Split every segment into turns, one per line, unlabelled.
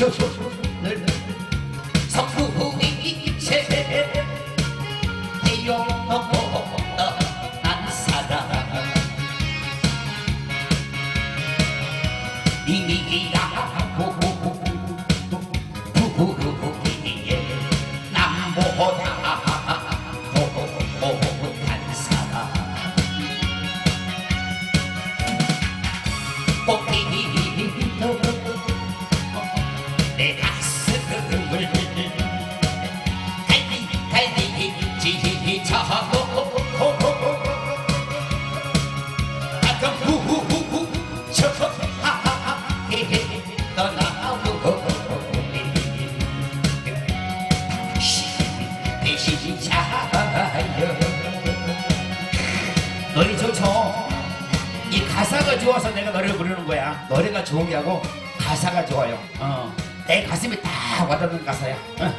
늘 노래가 좋은 게 아니고 가사가 좋아요 어. 내 가슴에 딱 와닿는 가사야 어.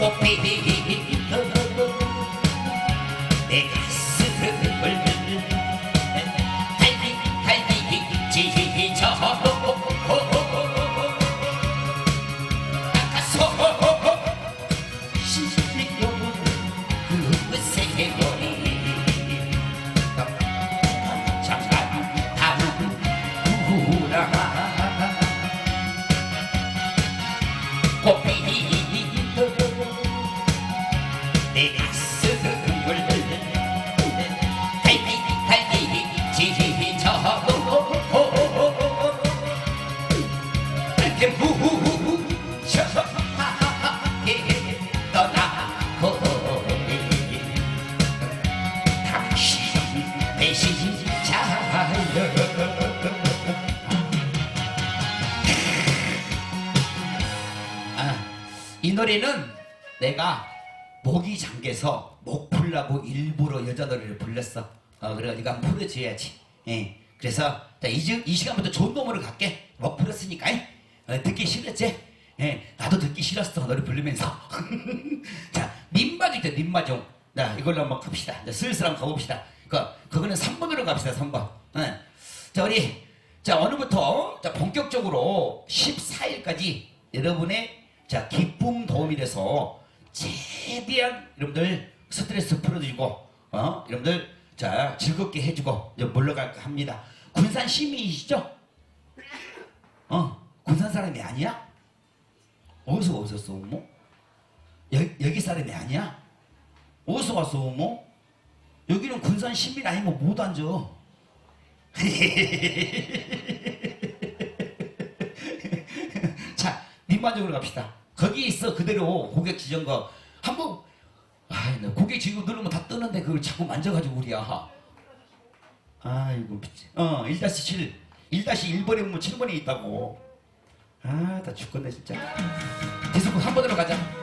What made me? 불렀어. 어, 한번 풀어줘야지. 예. 그래서 자, 이, 시- 이 시간부터 좋은 놈으로 갈게. 목 풀었으니까. 어, 듣기 싫었지? 예. 나도 듣기 싫었어. 노래 부르면서. 자, 민박일 때 민마종. 자, 이걸로 한번 갑시다. 이제 슬슬 한번 가봅시다. 그, 그거는 3번으로 갑시다. 3번. 예. 자, 우리, 자, 오늘부터, 자, 본격적으로 14일까지 여러분의, 자, 기쁨 도움이 돼서 최대한 여러분들 스트레스 풀어주고, 어? 여러분들, 자, 즐겁게 해주고, 이제 물러갈까 합니다. 군산 시민이시죠? 어, 군산 사람이 아니야? 어디서 오셨어, 뭐? 여, 여기 사람이 아니야? 어디서 왔어, 뭐? 여기는 군산 시민 아니면 못 앉아. 자, 민만적으로 갑시다. 거기 있어 그대로 고객 지정 거 한번 아, 나 고객 지금 누르면 다 뜨는데 그걸 자꾸 만져가지고 우리야. 아이고 미치. 어, 1-7, 1-1번에 보면 7번에 있다고. 아, 나 죽겠네 진짜. 계속 한 번으로 가자.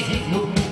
서세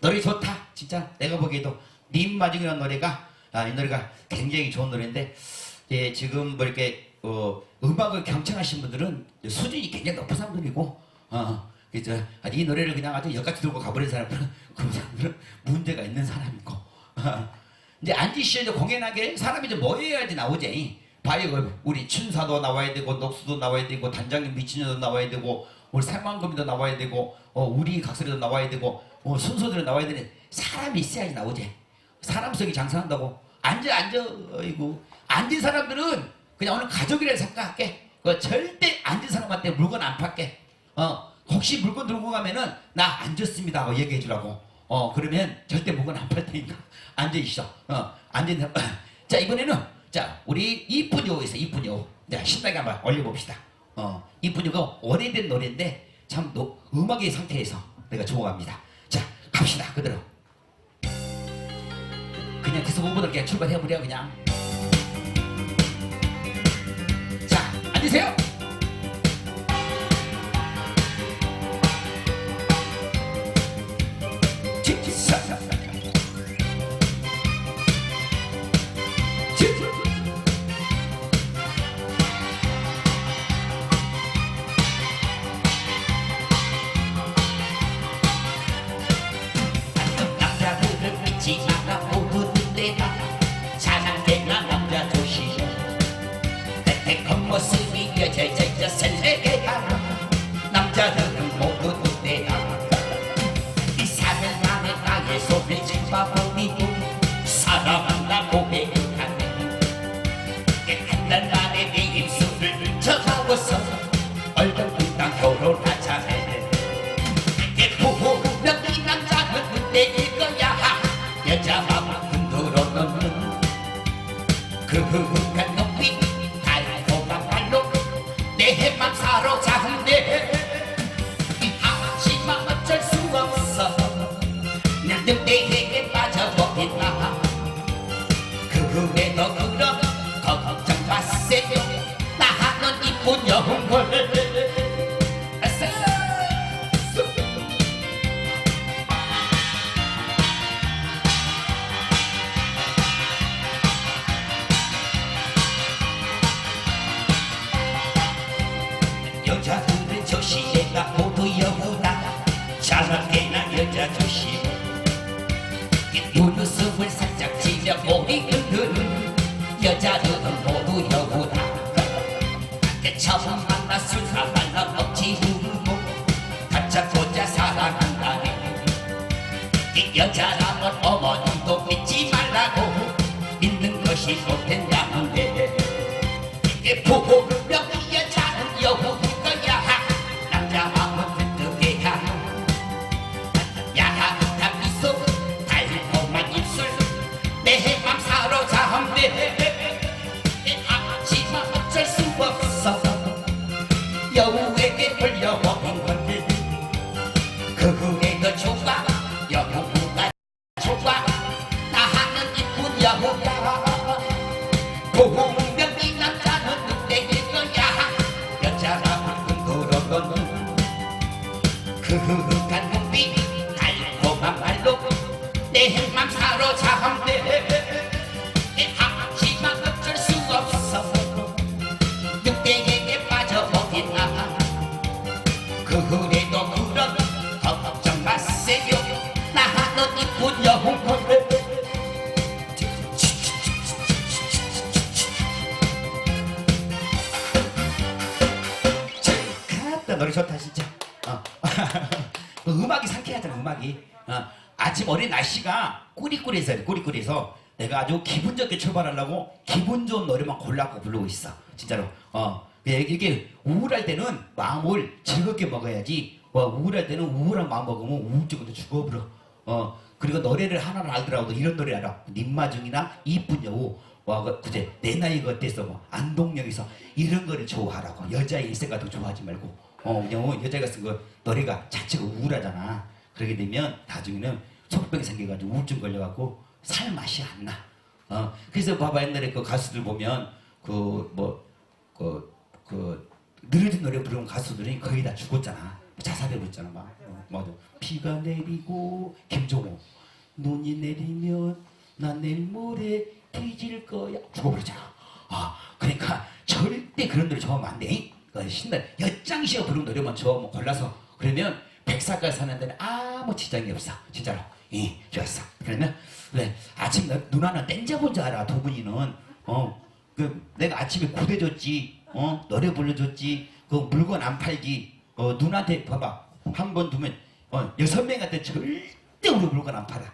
노래 좋다. 진짜 내가 보기에도 님마중이라는 노래가 아, 이 노래가 굉장히 좋은 노래인데 예, 지금 뭐 이렇게 어, 음악을 경청하신 분들은 수준이 굉장히 높은 사람들이고 어, 그죠? 아, 이 노래를 그냥 아주 역같이 들고 가버린 사람들은 그 사람들은 문제가 있는 사람이고 어, 이제 이제 공연하게 사람이 좀 모여야지 나오지. 봐요 그 우리 춘사도 나와야 되고 녹수도 나와야 되고 단장님 미친년도 나와야 되고 우리 살만금이도 나와야 되고 어, 우리 각설이도 나와야 되고 어, 순서대로 나와야 되는 사람이 있어야지 나오지. 사람 속이 장사한다고. 앉아 앉아 어이구. 앉은 사람들은 그냥 오늘 가족이라 생각할게. 그 절대 앉은 사람한테 물건 안 팔게. 어 혹시 물건 들고 가면은 나 앉았습니다. 하고 얘기해 주라고. 어 그러면 절대 물건 안 팔 테니까 앉아 있어. 어 앉은 사람. 자 이번에는 자 우리 이쁜 여우 있어 이쁜 여우. 자 신나게 한번 올려봅시다. 어 이쁜 여우가 오래된 노래인데 참 노, 음악의 상태에서 내가 좋아합니다. 자 갑시다 그대로. 그냥 계속 오보다 그냥 출발해버려 그냥. 자 앉으세요 남 조시애가 모두 여우다 자랑게나 여자 조시 눈웃음을 살짝 지려 머리 흔드는 여자들은 모두 여우다 처음 만나 술 사발라 먹지 부르고 가짜 고자 사랑한다네. 이 여자라면 어머님도 믿지 말라고. 믿는 것이 좋된다 yeah. 세요 나는 이쁜 여우 갔다 노래 좋다 진짜. 어. 그 음악이 상쾌하잖아 음악이. 어. 아침 어린 날씨가 꾸리꾸리해서 꾸리꾸리해서 내가 아주 기분 좋게 출발하려고 기분 좋은 노래만 골라고 부르고 있어 진짜로. 어. 이게 우울할 때는 마음을 즐겁게 먹어야지 와 우울할 때는 우울한 마음 먹으면 우울증도 죽어버려. 어 그리고 노래를 하나를 알더라도 이런 노래 알아. 님마중이나 이쁜 여우. 와 그, 그제 내 나이가 어때서 뭐 안동역에서 이런 거를 좋아하라고. 여자의 일생 같은 거 좋아하지 말고. 어 그냥 여자가 쓴 거 노래가 자체가 우울하잖아. 그러게 되면 나중에는 속병이 생겨가지고 우울증 걸려갖고 살 맛이 안 나. 어 그래서 봐봐 옛날에 그 가수들 보면 그 뭐그그 느려진 노래 부르는 가수들이 거의 다 죽었잖아. 자살해버렸잖아 막. 어, 맞아. 비가 내리고 김종호 눈이 내리면 난 내일 모레 뒤질 거야 죽어버렸잖아. 아 그러니까 절대 그런 노래 좋아하면 안 돼. 그 신나 엿장시어 부르는 노래만 좋아하면 골라서 그러면 백사까지 사는 데는 아무 지장이 없어 진짜로. 예 좋았어. 그러면 그래 아침 나- 누나는 땡잡은 줄 알아 두 분이는 어그 내가 아침에 구대 줬지 어 노래 불러줬지 그 물건 안 팔지 어 누나한테 봐봐. 한 번 두면 어 여섯 명한테 절대 우리 물건 안 팔아.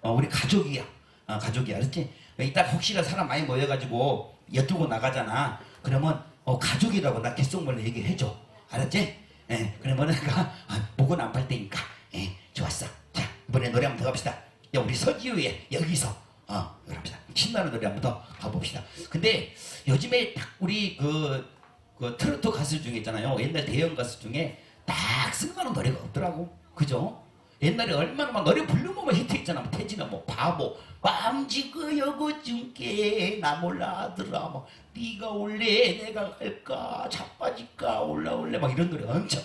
어 우리 가족이야. 어 가족이야. 알았지? 이따 혹시나 사람 많이 모여가지고 엿두고 나가잖아. 그러면 어 가족이라고 나 귓속말로 얘기해줘. 알았지? 예 그러면 내가 아, 물건 안팔 테니까. 예 좋았어. 자 이번에 노래 한번 더 갑시다. 야 우리 서지우의 여기서. 어 그럽시다. 신나는 노래 한번 더 가봅시다. 근데 요즘에 딱 우리 그, 그 트로트 가수 중에 있잖아요. 옛날 대형 가수 중에 딱 승가는 노래가 없더라고. 그죠? 옛날에 얼마나 막 노래 부르면 막 히트했잖아. 뭐 태진아 뭐 바보. 맘지그 여고 중께 나 몰라더라 뭐 네가 올래 내가 갈까? 자빠질까? 올라올래? 막 이런 노래 엄청.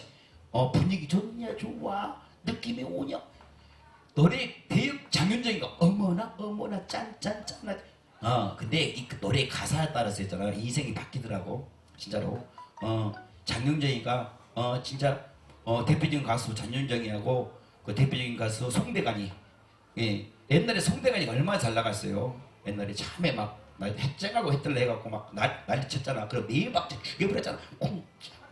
어 분위기 좋냐 좋아? 느낌이 오냐? 노래 대역 장윤정이가 어머나 어머나 짠짠짠. 어 근데 이 노래 가사에 따라서 있잖아요 인생이 바뀌더라고 진짜로. 어 장윤정이가 어 진짜 어 대표적인 가수 장윤정이하고 그 대표적인 가수 송대관이 예 옛날에 송대관이가 얼마나 잘 나갔어요. 옛날에 참에 막나 핵쟁하고 했들래 해갖고 막 날, 난리 쳤잖아. 그럼 네 박자 죽여버렸잖아. 쿵,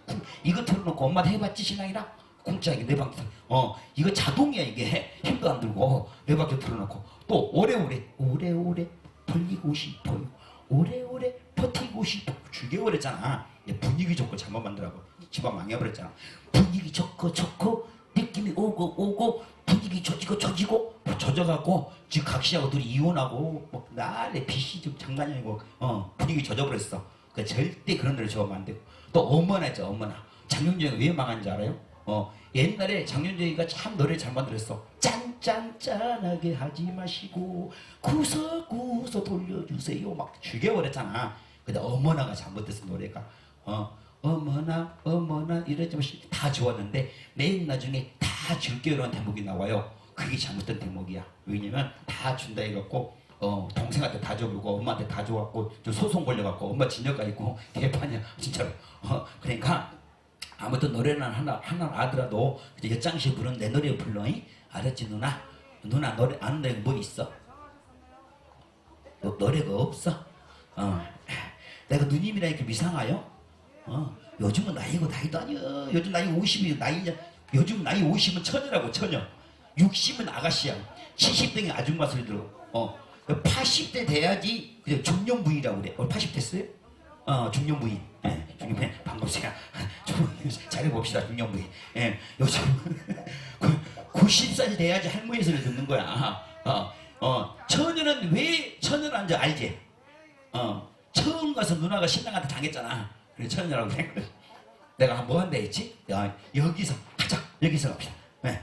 쿵. 이거 틀어놓고 엄마한테 해봤지 신랑이랑? 공짜하게 네 박자 어. 이거 자동이야 이게. 힘도 안 들고. 네 박자 틀어놓고. 또 오래오래 오래오래 벌리고 싶어요 오래오래 버티고 싶어. 죽여버렸잖아. 분위기 좋고 잘못 만들라고. 집안 망해버렸잖아. 분위기 좋고 좋고 느낌이 오고 오고 분위기 조지고 조지고 뭐 젖어갖고 지금 각시하고 둘이 이혼하고 뭐 난리 빛이 좀 장난이 아니고 어 분위기 젖어버렸어. 그 절대 그런 노래 좋아하면 안 되고. 또 어머나 있죠 어머나. 장윤정이 왜 망한지 알아요? 어 옛날에 장윤정이가 참 노래 잘 만들었어. 짠짠짠하게 하지 마시고 구석구석 돌려주세요. 막 죽여버렸잖아 근데 어머나가 잘못됐어 노래가. 어 어머나 어머나 이러지 마시 다 좋았는데 맨 나중에 다 줄게요라는 대목이 나와요. 그게 잘못된 대목이야. 왜냐면 다 준다 해갖고 어 동생한테 다 줘보고 엄마한테 다 줘갖고 좀 소송 걸려갖고 엄마 진역가 있고 개판이야. 진짜로. 어 그러니까 아무튼 노래는 하나 하나 아더라도 엿장시 부른 내 노래 불러 잉? 알았지 누나? 누나 노래 아는 노래 뭐 있어? 너 노래가 없어? 어 내가 누님이라 이렇게 이상하요 어 요즘은 나이고 나이도 아니야 요즘 나이 50이 나이냐 요즘 나이 50은 처녀라고 처녀. 60은 아가씨야. 70대는 아줌마 소리 들어. 어 80대 돼야지 그냥 중년 부인이라고 그래. 어 80 됐어요? 어 중년 부인. 예, 중년 부인. 반갑습니다 좀 잘해봅시다 중년 부인. 예, 요즘 90살 돼야지 할머니 소리 듣는 거야. 어, 어, 처녀는 왜 처녀라는 줄 알지? 어, 처음 가서 누나가 신랑한테 당했잖아. 그래 처녀라고 그래. 내가 뭐 한다 했지? 야, 여기서 하자. 여기서. 갑시다 예.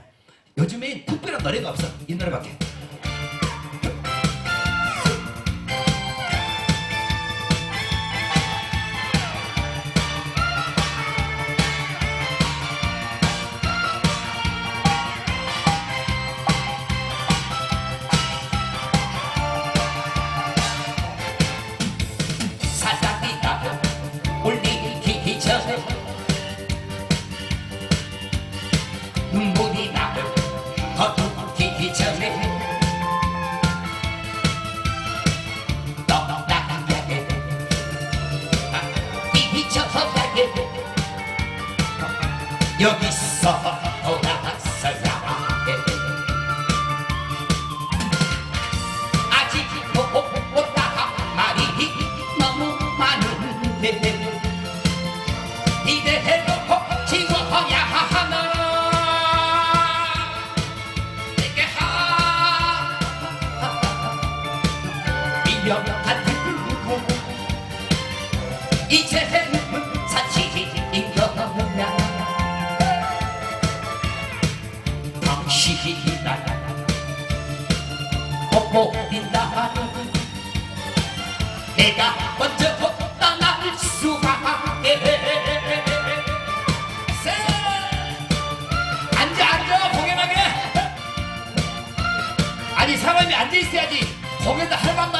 요즘엔 특별한 노래가 없어. 이 노래밖에 앉아 있어야지. 공연도 할만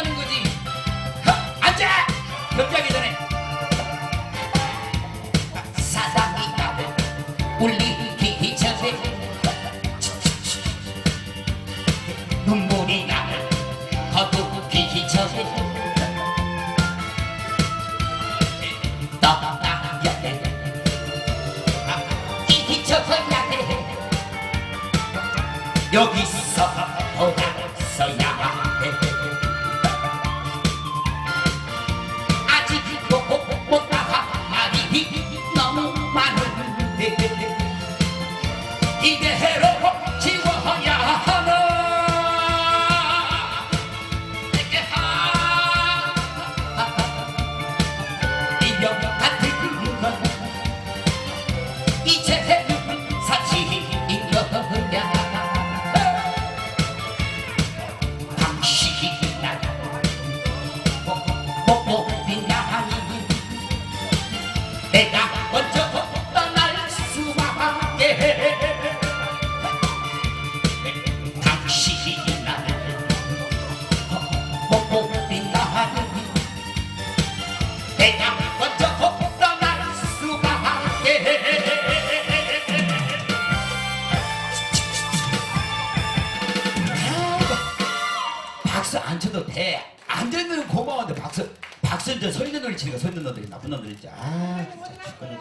이제 서 있는 놈이 치니까 서 있는 놈들이 나쁜 놈들 있지. 아 진짜 죽겠네.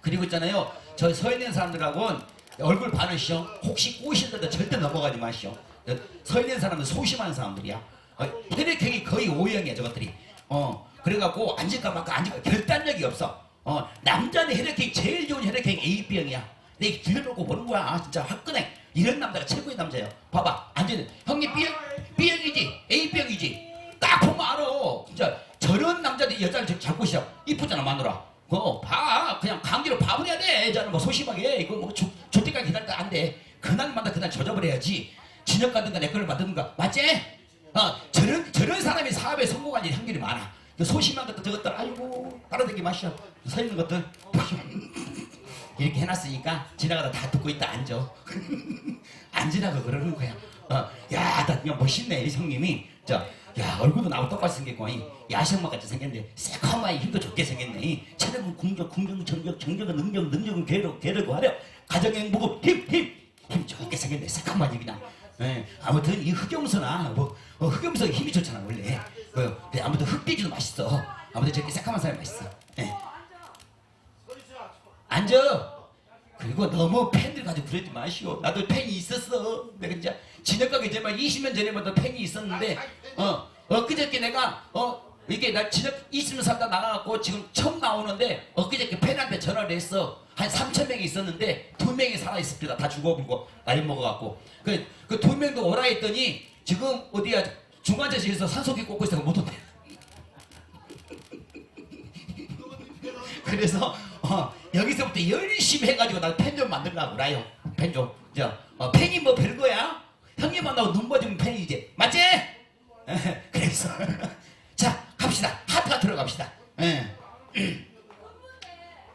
그리고 있잖아요. 저 서 있는 사람들하고는 얼굴 반으시오. 혹시 꼬시는데도 절대 넘어가지 마시오. 서 있는 사람은 소심한 사람들이야. 어, 혈액형이 거의 O형이야 저것들이. 어 그래갖고 앉을까 말까 앉을까 결단력이 없어. 어 남자는 혈액형이 제일 좋은 혈액형이 AB형이야. 내가 들려놓고 보는 거야. 아, 진짜 화끈해. 이런 남자가 최고의 남자예요. 봐봐. 앉아있는 형님 B형, B형이지? 마누라. 어, 봐. 그냥 강제로 봐버려야 돼. 여자는 뭐 소심하게. 이거 뭐 조, 조 때까지 기다리다 안 돼. 그날마다 그날 젖어버려야지. 진혁 가든가 내 거를 받든가. 맞지? 어, 저런, 저런 사람이 사업에 성공할 일 확률이 많아. 그 소심한 것들 저것들 아이고 따라다기 마셔. 서 있는 것들 이렇게 해놨으니까 지나가다 다 듣고 있다 앉아. 앉으라고 그러는 거야. 어, 야, 나 그냥 멋있네 이 형님이. 자, 야 얼굴도 나하고 똑같이 생겼고, 이 야생마 같이 생겼는데 새카마에 힘도 좋게 생겼네. 이 체력은 궁적, 궁적, 정적, 정적은 능력, 능력은 괴력, 괴력, 화력, 가정의 행복은 힘, 힘, 힘 좋게 생겼네. 새카마지 그냥. 예, 아무튼 이 흑염소나 뭐 어, 흑염소 힘이 좋잖아 원래. 그, 근데 아무튼 흑돼지도 맛있어. 아무튼 저렇게 새카만 사람이 맛있어. 예. 앉아. 그리고 너무 팬들 가지고 그러지 마시오. 나도 팬이 있었어. 내가 이제 진혁 가기 전에 20년 전에부터 팬이 있었는데, 어, 엊그저께 내가, 어, 이게 나 진혁 20년 살다 나가갖고 지금 처음 나오는데, 엊그저께 팬한테 전화를 했어. 한 3천 명이 있었는데, 두 명이 살아 있습니다. 다 죽어버리고, 나이 먹어갖고. 그, 그두 명도 오라 했더니, 지금 어디야, 중간재실에서 산소기 꽂고 있어서 못 온대. 그래서 어, 여기서부터 열심히 해가지고 나 팬좀 만들려고 그래요. 팬 좀. 저, 어, 팬이 뭐 별거 만나고 눈 맞으면 팬이지. 맞지? 그래서 자 갑시다. 하트가 들어갑시다. 예.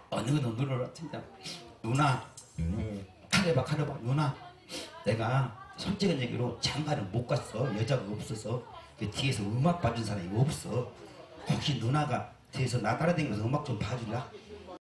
어느 거 눈으로 진짜 누나 카레바 카레바 누나 내가 솔직한 얘기로 장가를 못 갔어 여자가 없어서 그 뒤에서 음악 봐준 사람이 없어 혹시 누나가 뒤에서 나 따라다니면서 음악 좀 봐줄라?